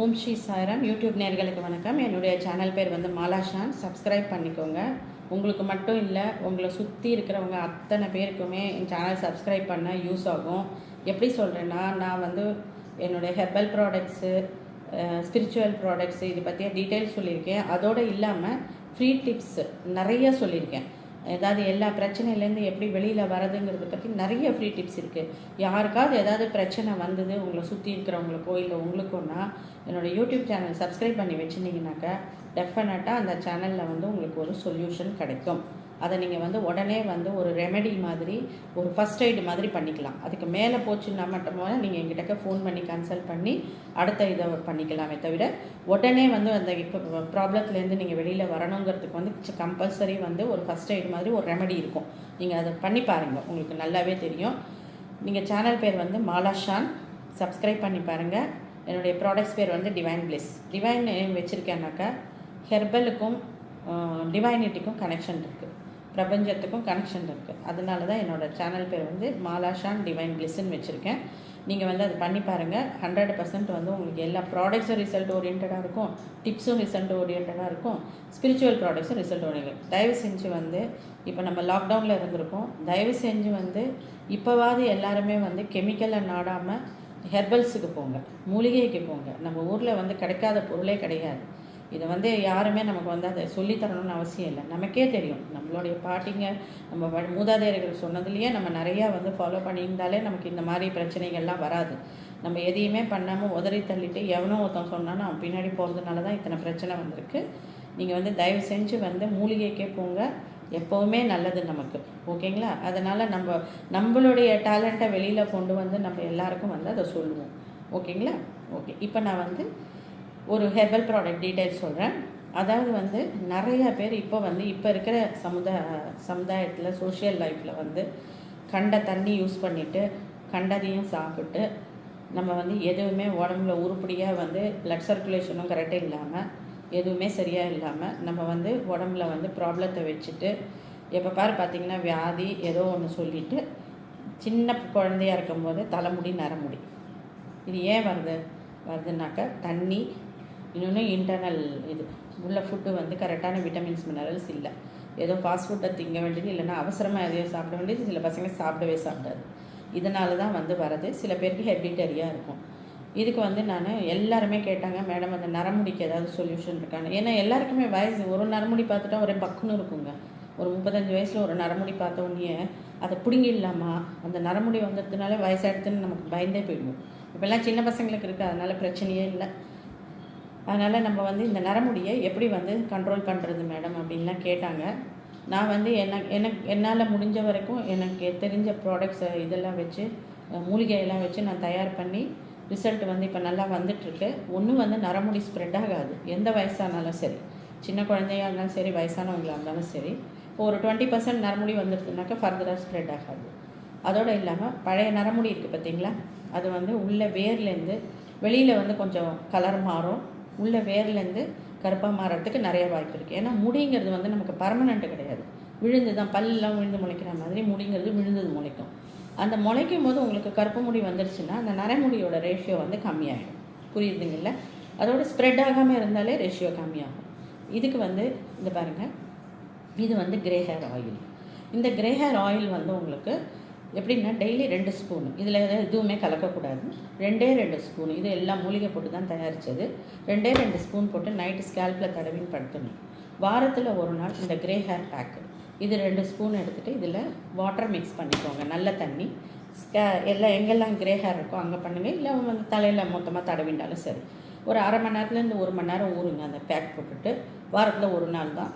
ஓம் Sri Sairam. YouTube நேர்களுக்கு வணக்கம். என்னுடைய சேனல் பேர் வந்து மாலாஷான். சப்ஸ்கிரைப் பண்ணிக்கோங்க. உங்களுக்கு மட்டும் இல்லை உங்களை சுற்றி இருக்கிறவங்க அத்தனை பேருக்குமே என் சேனல் சப்ஸ்கிரைப் பண்ண யூஸ் ஆகும். எப்படி சொல்கிறேன்னா நான் வந்து என்னுடைய ஹெர்பல் ப்ராடக்ட்ஸு ஸ்பிரிச்சுவல் ப்ராடக்ட்ஸு இது பற்றிய டீட்டெயில்ஸ் சொல்லியிருக்கேன். அதோடு இல்லாமல் ஃப்ரீ டிப்ஸ் நிறைய சொல்லியிருக்கேன். ஏதாவது எல்லா பிரச்சனையிலேருந்து எப்படி வெளியில் வரதுங்கிறத பற்றி நிறைய ஃப்ரீ டிப்ஸ் இருக்குது யாருக்காவது ஏதாவது பிரச்சனை வந்தது உங்களை சுற்றி இருக்கிறவங்களுக்கோ இல்லை உங்களுக்கோன்னா என்னோடய யூடியூப் சேனல் சப்ஸ்கிரைப் பண்ணி வச்சுருந்தீங்கனாக்கா டெஃபினட்டாக அந்த சேனலில் வந்து உங்களுக்கு ஒரு சொல்யூஷன் கிடைக்கும். அதை நீங்கள் வந்து உடனே வந்து ஒரு ரெமெடி மாதிரி ஒரு ஃபஸ்ட் எய்டு மாதிரி பண்ணிக்கலாம். அதுக்கு மேலே போச்சுன்னா மட்டும் நீங்கள் எங்கிட்டக்க ஃபோன் பண்ணி கன்சல்ட் பண்ணி அடுத்த இதை பண்ணிக்கலாமே தவிர உடனே வந்து அந்த இப்போ ப்ராப்ளத்துலேருந்து நீங்கள் வெளியில் வரணுங்கிறதுக்கு வந்து கம்பல்சரி வந்து ஒரு ஃபஸ்ட் எய்டு மாதிரி ஒரு ரெமெடி இருக்கும். நீங்கள் அதை பண்ணி பாருங்கள் உங்களுக்கு நல்லாவே தெரியும். நீங்கள் சேனல் பேர் வந்து மாலாஷான் சப்ஸ்கிரைப் பண்ணி பாருங்கள் என்னுடைய ப்ராடக்ட்ஸ் பேர் வந்து டிவைன் பிளேஸ் டிவைன் வச்சுருக்கேன்னாக்கா ஹெர்பலுக்கும் டிவைனிட்டிக்கும் கனெக்ஷன் இருக்குது பிரபஞ்சத்துக்கும் கனெக்ஷன் இருக்குது அதனால தான் என்னோடய சேனல் பேர் வந்து மாலாஷான் டிவைன் பிளிஸ்ன்னு வச்சுருக்கேன். நீங்கள் வந்து அது பண்ணி பாருங்கள் ஹண்ட்ரட் பர்சன்ட் வந்து உங்களுக்கு எல்லா ப்ராடக்ட்ஸும் ரிசல்ட் ஓரியன்டாக இருக்கும். டிப்ஸும் ரிசல்ட் ஓரியன்டாக இருக்கும். ஸ்பிரிச்சுவல் ப்ராடக்ட்ஸும் ரிசல்ட் ஓரியன்ட் தயவு செஞ்சு வந்து இப்போ நம்ம லாக்டவுனில் இருந்திருக்கோம். தயவு செஞ்சு வந்து இப்போவாது எல்லாருமே வந்து கெமிக்கலை நாடாமல் ஹெர்பல்ஸுக்கு போங்க. மூலிகைக்கு போங்க. நம்ம ஊரில் வந்து கிடைக்காத பொருளே கிடையாது. இதை வந்து யாருமே நமக்கு வந்து அதை சொல்லித்தரணும்னு அவசியம் இல்லை. நமக்கே தெரியும். நம்மளுடைய பாட்டிங்க நம்ம மூதாதையர்கள் சொன்னதுலேயே நம்ம நிறையா வந்து ஃபாலோ பண்ணியிருந்தாலே நமக்கு இந்த மாதிரி பிரச்சனைகள்லாம் வராது. நம்ம எதையுமே பண்ணாமல் உதறி தள்ளிட்டு எவனோ ஒருத்தன் சொன்னாலும் அவன் பின்னாடி போகிறதுனால தான் இத்தனை பிரச்சனை வந்திருக்கு. நீங்கள் வந்து தயவு செஞ்சு வந்து மூலிகைக்கே போங்க. எப்போவுமே நல்லது நமக்கு. ஓகேங்களா? அதனால் நம்ம நம்மளுடைய டேலண்ட்டை வெளியில் கொண்டு வந்து நம்ம எல்லாருக்கும் வந்து அதை சொல்லுவோம். ஓகேங்களா? ஓகே. இப்போ நான் வந்து ஒரு ஹெர்பல் ப்ராடக்ட் டீட்டெயில்ஸ் சொல்கிறேன் அதாவது வந்து நிறைய பேர் இப்போ வந்து இப்போ இருக்கிற சமுதாய சமுதாயத்தில் சோஷியல் லைஃப்பில் வந்து கண்ட தண்ணி யூஸ் பண்ணிவிட்டு கண்டதையும் சாப்பிட்டு நம்ம வந்து எதுவுமே உடம்புல உருப்படியாக வந்து பிளட் சர்க்குலேஷனும் கரெக்டாக இல்லாமல் எதுவுமே சரியாக இல்லாமல் நம்ம வந்து உடம்புல வந்து ப்ராப்ளத்தை வச்சுட்டு எப்போ பாரு பார்த்திங்கன்னா வியாதி ஏதோ ஒன்று சொல்லிவிட்டு சின்ன குழந்தையாக இருக்கும்போது தலைமுடி நரமுடி. இது ஏன் வருது? வருதுனாக்கா தண்ணி இன்னொன்று இன்டர்னல் இது. உள்ள ஃபுட்டு வந்து கரெக்டான விட்டமின்ஸ் மினரல்ஸ் இல்லை. ஏதோ ஃபாஸ்ட் ஃபுட்டை திங்க வேண்டியது இல்லைன்னா அவசரமாக எதையோ சாப்பிட வேண்டியது சில பசங்க சாப்பிடவே சாப்பிடாது. இதனால தான் வந்து வரது சில பேருக்கு ஹெபிட்டரியாக இருக்கும். இதுக்கு வந்து நான் எல்லாருமே கேட்டாங்க மேடம் அந்த நரமுடிக்கு ஏதாவது சொல்யூஷன் இருக்கான்னு? ஏன்னா எல்லாருக்குமே வயசு ஒரு நரமுடி பார்த்துட்டா ஒரே பக்குன்னு இருக்குங்க. ஒரு முப்பத்தஞ்சு வயசில் ஒரு நரமுடி பார்த்த உடனே அதை பிடுங்கிடலாமா? அந்த நரமுடி வந்ததுனால வயசாகிடுதுன்னு நமக்கு பயந்தே போயிடுவோம். இப்போல்லாம் சின்ன பசங்களுக்கு இருக்குது அதனால் பிரச்சனையே இல்லை. அதனால் நம்ம வந்து இந்த நரமுடியை எப்படி வந்து கண்ட்ரோல் பண்ணுறது மேடம் அப்படின்லாம் கேட்டாங்க. நான் வந்து என்ன எனக்கு என்னால் முடிஞ்ச வரைக்கும் எனக்கு தெரிஞ்ச ப்ராடக்ட்ஸை இதெல்லாம் வச்சு மூலிகையெல்லாம் வச்சு நான் தயார் பண்ணி ரிசல்ட் வந்து இப்போ நல்லா வந்துட்டுருக்கு. ஒன்றும் வந்து நரமுடி ஸ்ப்ரெட் ஆகாது. எந்த வயசானாலும் சரி. சின்ன குழந்தையாக இருந்தாலும் சரி வயசானவங்களாக இருந்தாலும் சரி. இப்போ ஒரு டுவெண்ட்டி பர்சன்ட் நரமுடி வந்துடுதுனாக்கா ஃபர்தராக ஸ்ப்ரெட் ஆகாது. அதோடு இல்லாமல் பழைய நரமுடி இருக்குது பார்த்தீங்களா அது வந்து உள்ள வேர்லேருந்து வெளியில் வந்து கொஞ்சம் கலர் மாறும். உள்ள வேர்லேருந்து கருப்பாக மாறுறதுக்கு நிறைய வாய்ப்பு இருக்குது ஏன்னா முடிங்கிறது வந்து நமக்கு பர்மனெண்ட்டு கிடையாது. விழுந்து தான் பல்லெலாம் விழுந்து முளைக்கிற மாதிரி முடிங்கிறது விழுந்தது முளைக்கும். அந்த முளைக்கும் போது உங்களுக்கு கருப்பு முடி வந்துருச்சுன்னா அந்த நரைமுடியோட ரேஷியோ வந்து கம்மியாகிடும் புரியுதுங்கல்ல? அதோட ஸ்ப்ரெட் ஆகாமல் இருந்தாலே ரேஷியோ கம்மியாகும். இதுக்கு வந்து இந்த பாருங்கள் இது வந்து கிரே ஹேர் ஆயில் இந்த கிரே ஹேர் ஆயில் வந்து உங்களுக்கு எப்படின்னா டெய்லி ரெண்டு ஸ்பூன் இதில் எதுவுமே கலக்கக்கூடாது. ரெண்டே ரெண்டு ஸ்பூன் இது எல்லாம் மூலிகை போட்டு தான் தயாரித்தது ரெண்டே ரெண்டு ஸ்பூன் போட்டு நைட்டு ஸ்கேல்பில் தடவின்னு படுத்தணும். வாரத்தில் ஒரு நாள் இந்த கிரே ஹேர் பேக்கு இது ரெண்டு ஸ்பூன் எடுத்துகிட்டு இதில் வாட்டர் மிக்ஸ் பண்ணிக்கோங்க. நல்ல தண்ணி. ஸ்கே எல்லாம் எங்கெல்லாம் கிரே ஹேர் இருக்கோ அங்கே பண்ணுங்கள் இல்லை வந்து தலையில் மொத்தமாக தடவிண்டாலும் சரி. ஒரு அரை மணி நேரத்துலேருந்து ஒரு மணி நேரம் ஊறுங்க அந்த பேக் போட்டுட்டு. வாரத்தில் ஒரு நாள் தான்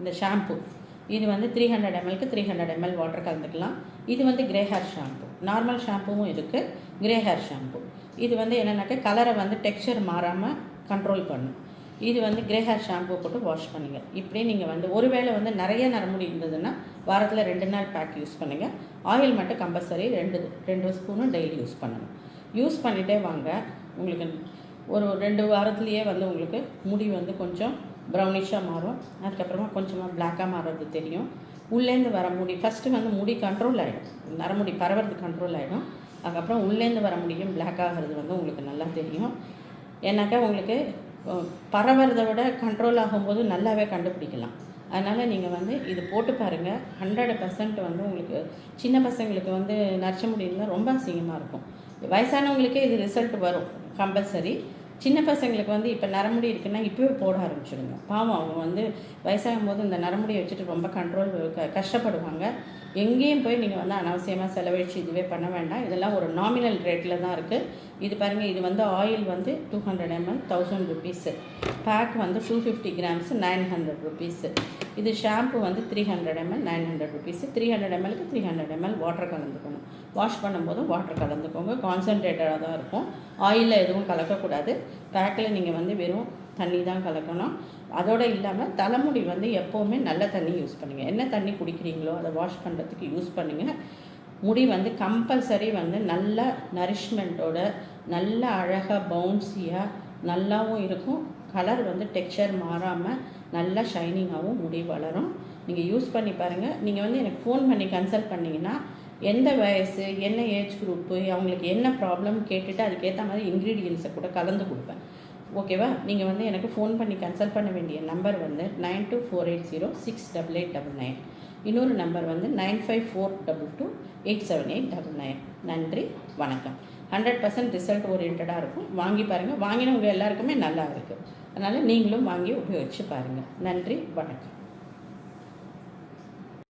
இந்த ஷாம்பு இது வந்து த்ரீ ஹண்ட்ரட் எம்எல்க்கு த்ரீ ஹண்ட்ரட் எம்எல் வாட்டர் கலந்துக்கலாம். இது வந்து கிரே ஹேர் ஷாம்பு நார்மல் ஷாம்புவும் இருக்குது கிரே ஹேர் ஷாம்பு இது வந்து என்னென்னாக்கா கலரை வந்து டெக்ஸ்சர் மாறாமல் கண்ட்ரோல் பண்ணும். இது வந்து கிரே ஹேர் ஷாம்பு போட்டு வாஷ் பண்ணுங்கள் இப்படி நீங்கள் வந்து ஒருவேளை வந்து நிறைய நரமுடி இருந்ததுன்னா வாரத்தில் ரெண்டு நாள் பேக் யூஸ் பண்ணுங்கள் ஆயில் மட்டும் கம்பல்சரி ரெண்டு ரெண்டு ஸ்பூனும் டெய்லி யூஸ் பண்ணணும். யூஸ் பண்ணிகிட்டே வாங்க. உங்களுக்கு ஒரு ரெண்டு வாரத்துலேயே வந்து உங்களுக்கு முடி வந்து கொஞ்சம் ப்ரௌனிஷாக மாறும். அதுக்கப்புறமா கொஞ்சமாக பிளாக்காக மாறுறது தெரியும். உள்ளேருந்து வர முடி ஃபஸ்ட்டு வந்து முடி கண்ட்ரோல் ஆகிடும் நரமுடி பரவுறது கண்ட்ரோல் ஆகிடும் அதுக்கப்புறம் உள்ளேருந்து வர முடியும் பிளாக் ஆகிறது வந்து உங்களுக்கு நல்லா தெரியும். ஏன்னாக்கா உங்களுக்கு பரவுறதை விட கண்ட்ரோல் ஆகும்போது நல்லாவே கண்டுபிடிக்கலாம். அதனால் நீங்கள் வந்து இது போட்டு பாருங்கள் ஹண்ட்ரட் பர்சன்ட் வந்து உங்களுக்கு சின்ன பசங்களுக்கு வந்து நரைச்ச முடி ரொம்ப அசிங்கமாக இருக்கும். வயசானவங்களுக்கே இது ரிசல்ட் வரும் கம்பல்சரி சின்ன பசங்களுக்கு வந்து இப்போ நரமுடி இருக்குன்னா இப்போவே போட ஆரம்பிச்சிடுங்க பாவம் அவங்க வந்து வயசாகும் போது இந்த நரமுடியை வச்சுட்டு ரொம்ப கண்ட்ரோல் க கஷ்டப்படுவாங்க. எங்கேயும் போய் நீங்கள் வந்து அனாவசியமாக செலவழித்து இதுவே பண்ண வேண்டாம். இதெல்லாம் ஒரு நாமினல் ரேட்டில் தான் இருக்குது இது பாருங்கள் இது வந்து ஆயில் வந்து two hundred ML thousand rupees pack வந்து two fifty grams nine hundred rupees இது ஷாம்பு வந்து three hundred ML nine hundred rupees three hundred எம்எல்க்கு three hundred ML water கலந்துக்கணும். வாஷ் பண்ணும்போதும் வாட்டர் கலந்துக்கோங்க. கான்சன்ட்ரேட்டடாக தான் இருக்கும். ஆயிலில் எதுவும் கலக்கக்கூடாது. பேக்கில் நீங்கள் வந்து வெறும் தண்ணி தான் கலக்கணும். அதோடு இல்லாமல் தலைமுடி வந்து எப்போவுமே நல்ல தண்ணி யூஸ் பண்ணுங்கள் என்ன தண்ணி குடிக்கிறீங்களோ அதை வாஷ் பண்ணுறதுக்கு யூஸ் பண்ணுங்கள் முடி வந்து கம்பல்சரி வந்து நல்ல நரிஷ்மெண்ட்டோட நல்ல அழகாக பவுன்சியாக நல்லாவும் இருக்கும். கலர் வந்து டெக்ஸ்சர் மாறாமல் நல்லா ஷைனிங்காகவும் முடி வளரும். நீங்கள் யூஸ் பண்ணி பாருங்கள் நீங்கள் வந்து எனக்கு ஃபோன் பண்ணி கன்சல்ட் பண்ணிங்கன்னா எந்த வயசு என்ன ஏஜ் குரூப்பு அவங்களுக்கு என்ன ப்ராப்ளம் கேட்டுட்டு அதுக்கேற்ற மாதிரி இன்க்ரீடியன்ஸை கூட கலந்து கொடுப்பேன். ஓகேவா நீங்கள் வந்து எனக்கு ஃபோன் பண்ணி கன்சல்ட் பண்ண வேண்டிய நம்பர் வந்து nine two four eight zero six double eight double nine இன்னொரு நம்பர் வந்து nine five four double two eight seven eight double nine நன்றி வணக்கம். ஹண்ட்ரட் பர்சன்ட் ரிசல்ட் ஓரியன்டாக இருக்கும். வாங்கி பாருங்கள் வாங்கினவங்க எல்லாருக்குமே நல்லா இருக்குது அதனால் நீங்களும் வாங்கி உபயோகித்து பாருங்கள் நன்றி வணக்கம்.